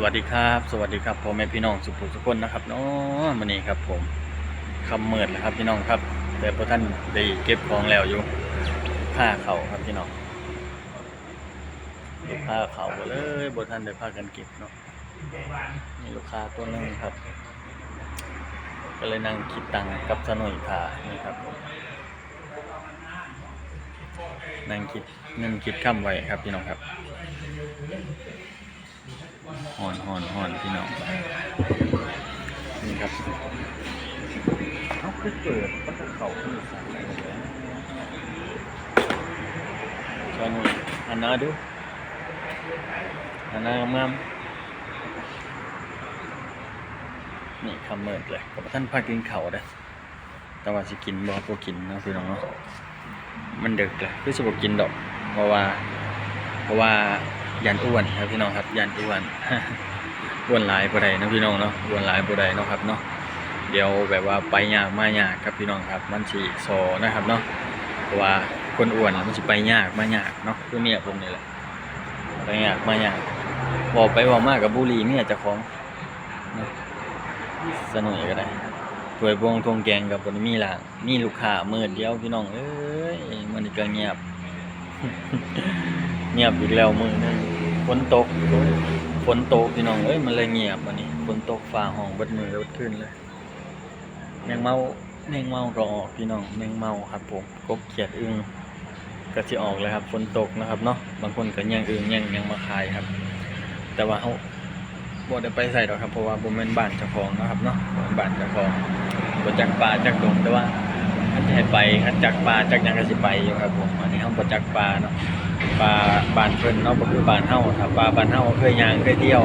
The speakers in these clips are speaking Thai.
สวัสดีครับ สวัสดีครับพ่อแม่พี่น้องสุขุมสุคนนะครับเนาะวันนี้ครับผมคำเมิดแล้วครับพี่น้องครับ แต่พอท่านได้เก็บของแล้วอยู่ผ้าเขาครับพี่น้องลูกค้าเขาหมดเลยบท่านได้พากันเก็บเนาะมีลูกค้าตัวนึงครับ ก็เลยนั่งคิดตังค์กับสนุยผ้านี่ครับนั่งคิดเงินคิดค่ำไว้ครับพี่น้องครับ หอนหอนหอนพี่น้องนี่ครับเขาคือเกิดก็จะเขาขึ้นสามชอนอันนาดูอันนางามนี่คำเมิดเลยกับท่านพากินเข่าเด้อแต่ว่าสิกินบ่ก็กินนะพี่น้องเนาะมันเดึกเลยคือสิบกินดอกเพราะว่า เพราะว่า ยันอ้วนครับพี่น้องครับยันอ้วนอ้วนหลายบ่ได้นะพี่น้องเนาะอ้วนหลายบ่ได้เนาะครับเนาะเดี๋ยวแบบว่าไปยากมายากครับพี่น้องครับ มันสิโซนะครับเนาะเพราะว่าคนอ้วนน่ะมันสิไปยากมายากเนาะคือเมียผมนี่แหละไปยากมายากบอกไปบอกมากกับบุรีเมียจ้าของสนุกก็ได้ถวยบวงทงแกงกับบ่ได้มีล่ะมีลูกค้ามื้อเดียวพี่น้องเอ้ยมันก็เงียบ งียบอีกแล้วมือนึงฝนตกฝนตกพี่น้องเอ้ยมันเลยเงียบวันนี้ฝนตกฟ้าห้องบิดมือเบิดขึ้นเลย แมงเมาแมงเมารอพี่น้องแมงเมาครับผมกบเขียดอึ้งก็สิออกเลยครับฝนตกนะครับเนาะบางคนก็ยังอึ้งยังยังมาขายครับ แต่ว่าเขาบ่ได้ไปใส่ดอกครับเพราะว่าบ่แม่นบ้านเจ้าของนะครับเนาะบ้านเจ้าของบ่จักป่าจักดงแต่ว่า ให้ไปถ้าจักป่าจักยังก็สิไปอยู่ครับผมอันนี้เฮาบ่จักป่าเนาะปลาบานเพิ่นเนาะบ่คือบ้านเฮาถ้าปลาบ้านเฮาเคยย่างเคยเที่ยว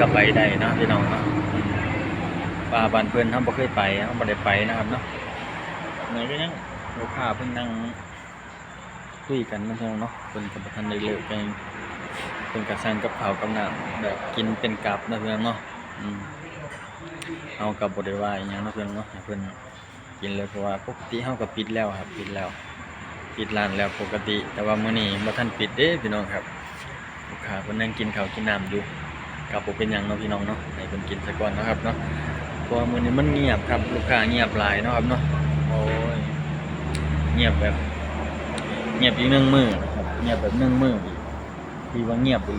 ก็ไปได้นะพี่น้องเนาะปลาบ้านเพิ่นเฮาบ่เคยไปเฮาบ่ได้ไปนะครับเนาะเหมือนก็ยังลูกค้าเพิ่นนั่งคุยกันนะพี่น้องเนาะเพิ่นก็บ่ทันได้เลิกกันเพิ่นก็สั่งกับข้าวกับน้ำแบบกินเป็นกับนะพี่น้องเนาะอืมเฮาก็บ่ได้ว่าอีหยังเนาะพี่องเนาะเพิ่อน กินเลยเพราะว่าปกติเฮาก็ปิดแล้วครับ ปิดแล้ว ปิดร้านแล้วปกติ แต่ว่ามื้อนี้บ่ทันปิดเด้พี่น้องครับลูกค้าเพิ่นนั่งกินข้าวกินน้ำอยู่กับบ่เป็นหยังเนาะพี่น้องเนาะให้เพิ่นกินซะก่อนเนาะครับเนาะเพราะว่ามื้อนี้มันเงียบครับลูกค้าเงียบหลายเนาะครับเนาะโอ้ยเงียบแบบ เงียบอีกหนึ่งมือนะครับเงียบแบบหนึ่งมืออีกที่ว่าเงียบอี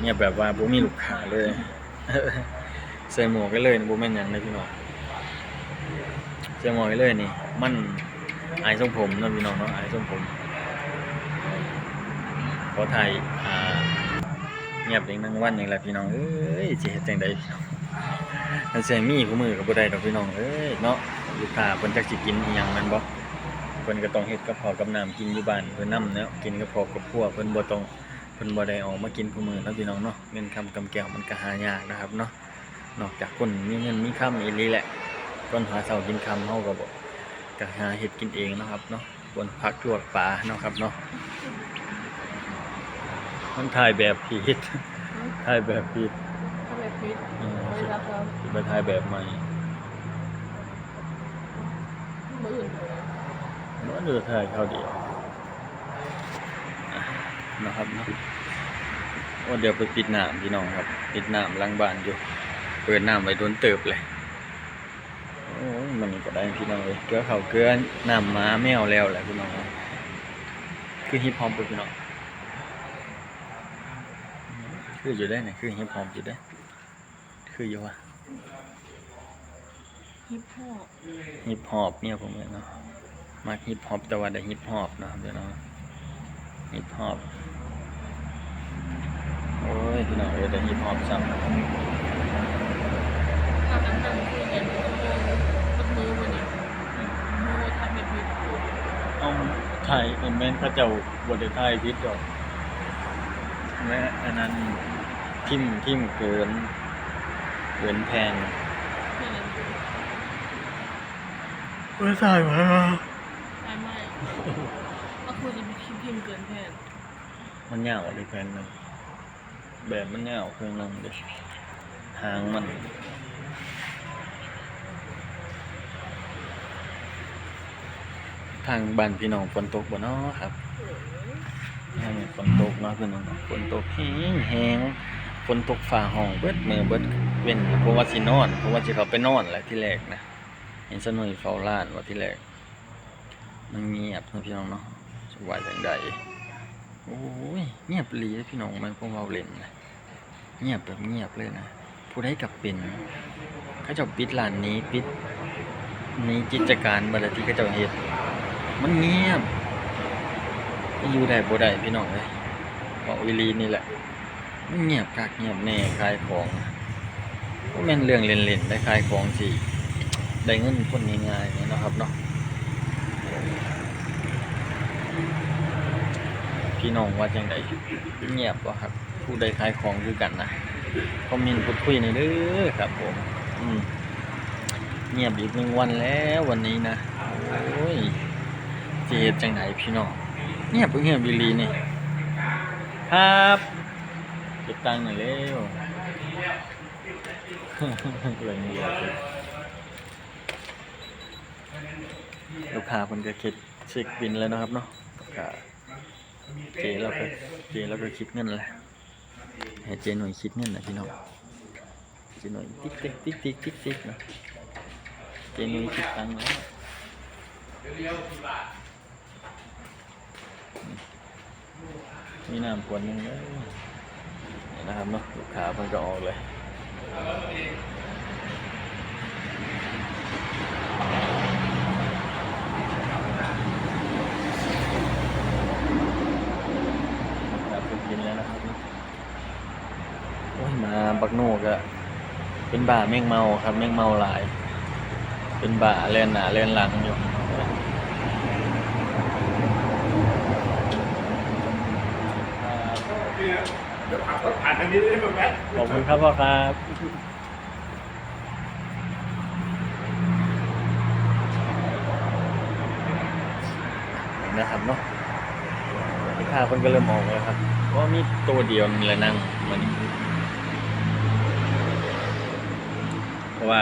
เงียบแบบว่าบ่มีลูกค้าเลยใส่หมวกกันเลยบ่แม่นหยังเลยพี่น้อง ใส่หมวกกันเลยนี่ มันอายทรงผมเนาะพี่น้องเนาะอายทรงผม ขอถ่ายอ่าเงียบอีกหนึ่งวันอย่างไรพี่น้องเอ้ยสิเฮ็ดจังไดพี่น้องอันเสียมีคู่มือก็บ่ได้ดอกพี่น้องเอ้ยเนาะลูกค้าเพิ่นจักสิกินอีหยังแม่นบ่เพิ่นก็ต้องเฮ็ดกับข้าวกับน้ำกินอยู่บ้านเพิ่นนำเนาะกินกับครอบกับครัวเพิ่นบ่ต้องเพิ่นบ่ได้ออกมากินคู่มือเนาะพี่น้องเนาะเงินคำกำแก้วมันก็หายากนะครับเนาะนอกจากคนมีเงินมีคำอีหลีแหละ คนหาเช้ากินค่ำเฮาก็บ่ก็หาเห็ดกินเองเนาะครับเนาะบนพักลวกปลาเนาะครับเนาะมันถ่ายแบบผิดถ่ายแบบผิดทำไมฟิตอืมไม่รับแล้วไปถ่ายแบบใหม่มืออื่นมันเดือถ่ายเขาเดียวอะนะครับเนาะโอ้เดี๋ยวไปปิดน้ำพี่น้องครับ ปิดน้ำล้างบ้านอยู่ เปิดน้ำไว้โดนเติบเลยโอ้ยมันนี่ก็ได้พี่น้องเลยเกลือเขาวเกลือน้ำหม้าแมวแล้วแหละพี่น้องคือฮิปฮอปพี่น้องคืออยู่ได้ไหนคือฮิปฮอปอยู่ได้ คืออยู่วะฮิปฮอปฮิปฮอปเนี่ยผมเลยเนาะมาฮิปฮอปแต่ว่าได้ฮิปฮอปนะครับเดี๋ยวเนาะฮิปฮอปโอ้ยพี่น้องเออได้ฮิปฮอปซ้ ทำน้ำหนักคือเอ็นต้องมือมือมือนี่มือทำแบบฟิตำเอาไทยเป็นแม่นพระเจ้าบทได้ไทยพิษดอกแม่อันนั้นทิมทิมเกินเกินแพงแค่นั้นไม่ใช่มาไม่ไม่ก็คือจะพิมพิมเกินแพนมันยาเลยแพงหนึงแบบมันยาเครื่องนึงเด็หางมัน ทางบ้านพี่น้องฝนตกบ่เนาะครับทางนี้ฝนตกเนาะพี่น้องฝนตกแห้งแห้งฝนตกฟ้าห้องเบิดมือเบิดเว้นเพราะว่าสินอนเพราะว่าสิเขาไปนอนแหละที่แรกนะเห็นสนุยเฝ้าร้านว่าที่แรก มันเงียบนะพี่น้องเนาะสบายจังใดโอ้ยเงียบลีเลยพี่น้องมันพวกเราเล่นนะเงียบแบบเงียบเลยนะผู้ใดกับเป็นเขาเจะปิดร้านนี้ปิดนี้กิจการบัดที่เขาเจะเฮ็ด มันเงียบอยู่ได้บ่ได้พี่น้องเลยบอกวิลีนี่แหละ มันเงียบคักเงียบแน่ขายของบ่แม่นเรื่องเล่นๆได้ขายของสิได้เงินคนง่ายๆนี่นะครับเนาะพี่น้องว่าจังไดเงียบบ่ครับ ผู้ใดขายของคือกันนะคอมเมนต์พูดคุยหน่อยเด้อครับผม อืมเงียบอีกหนึ่งวันแล้ววันนี้นะโอ้ย สิเฮ็ดจังไดพี่น้องเงียบบ่เงียบอีหลีนี่ครับเก็บตังค์หน่อยเร็วเลยเงียบเลยลูกค้าคนก็คิดเช็คบินแล้วนะครับเนาะกค้าเจแล้วก็เจแล้วก็คิดเงินแหละให้เจหน่วยคิดเงินนะพี่น้องเจหน่วยติ๊กติ๊กติ๊กติ๊กติ๊กติ๊กนะเจหน่วยคิดตังค์แล้ว มีน้ำขวดหนึงเลยนี่นะครับเนาะลูกค้าเพิ่นก็ออกเลยครับผมกินแล้วนะครับโอ้ยมาบักโนกอะเป็นบ่าแมงเมาครับแมงเมาหลาย เป็นบ่าเล่นหนาเล่นหลังอยู่ ผ่า นทางนี้ได้ไหมขอบคุณครับพ่อครับนะครับเนาะลูกค้าเพิ่นก็เริ่มออกแล้วครับเพราะว่ามีตัวเดียวนี่แหละนั่งมันเพราะว่า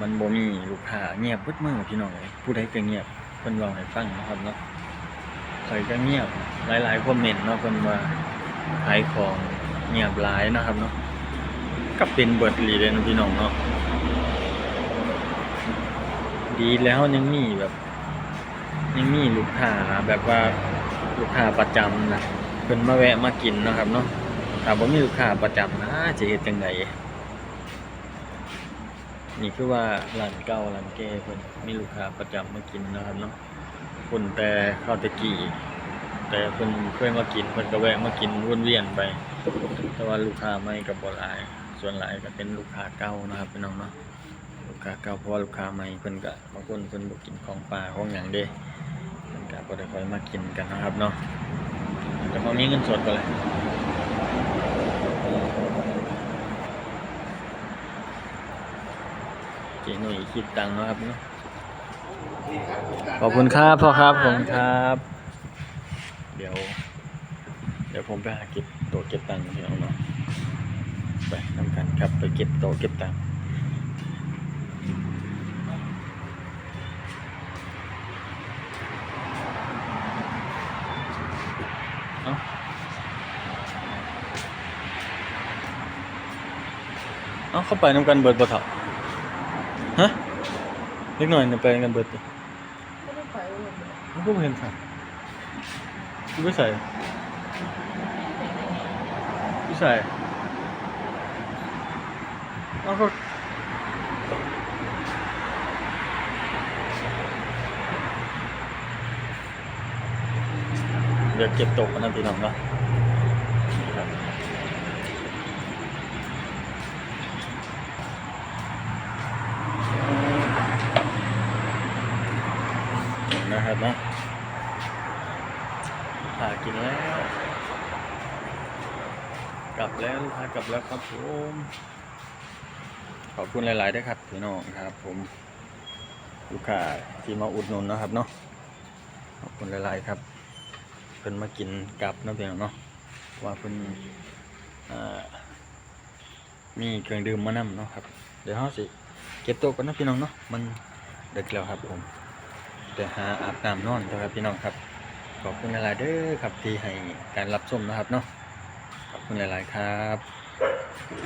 มันบ่มีลูกค้าเงียบเบิดมือพี่น้องเลยผู้ใดก็เงียบเพิ่นเว้าให้ฟังนะครับเนาะใครก็เงียบหลายๆคอมเมนต์เนาะเพิ่นว่าขายของ เงียบหลายนะครับเนาะก็เป็นเบิดอีหลีเลยนะพี่น้องเนาะดีแล้วยังมีแบบ ยังมีลูกค้าแบบว่าลูกค้าประจำนะเพิ่นมาแวะมากินนะครับเนาะถ้าบ่มีลูกค้าประจำนะจะเฮ็ดจังไดนี่คือว่าร้านเก่าร้านแก่เพิ่นมีลูกค้าประจำมากินนะครับเนาะคนแต่ข้าวตะกี้ แต่เพิ่นเคยมากินเพิ่นก็แวะมากินวนเวียนไป แต่ว่าลูกค้าใหม่ก็บ่หลาย ส่วนหลายก็เป็นลูกค้าเก่านะครับพี่น้องเนาะลูกค้าเก่าเพราะว่าลูกค้าใหม่เพิ่นก็บางคนเพิ่นบ่กินของป่าของหยังเด้มันก็บ่ได้ค่อยมากินกันนะครับเนาะแต่พอมีเงินสดก็เลยเจนุ่ยคิดตังค์นะครับเนาะขอบคุณครับพ่อครับขอบคุณครับ เดี๋ยว เดี๋ยวผมไปหาเก็บโต๊ะเก็บตังค์พี่น้องเนาะไปนำกันครับไปเก็บโต๊ะเก็บตังค์เอ้าเอ้าเข้าไปนำกันเบิดบ่เถาฮะเล็กหน่อยเนี่ยไปนำกันเบิดติไม่ได้ไปเลยมันก็บ่เห็นสัตว์กู ไม่ใส่กูใส่เอ้าก็เดี๋ยวเก็บตกกันนะพี่น้องเนาะครับนะครับนะ พากินแล้ว กลับแล้วลูกค้ากลับแล้วครับผมขอบคุณหลายๆด้วยครับพี่น้องครับ ผมลูกค้าที่มาอุดหนุนนะครับเนาะขอบคุณหลายๆครับเพิ่นมากินกลับนาะพี่น้องเนาะว่าเพิ่นมีเครื่องดื่มมานำเนาะครับ เดี๋ยวเราสิเก็บตัวกันนะพี่น้องเนาะมันดึกแล้วครับผมเดี๋ยวหาอาบน้ำนอนเถอะครับพี่น้องครับ ขอบคุณหลายๆเด้อครับที่ให้การรับชมนะครับเนาะขอบคุณหลาย ๆ ครับ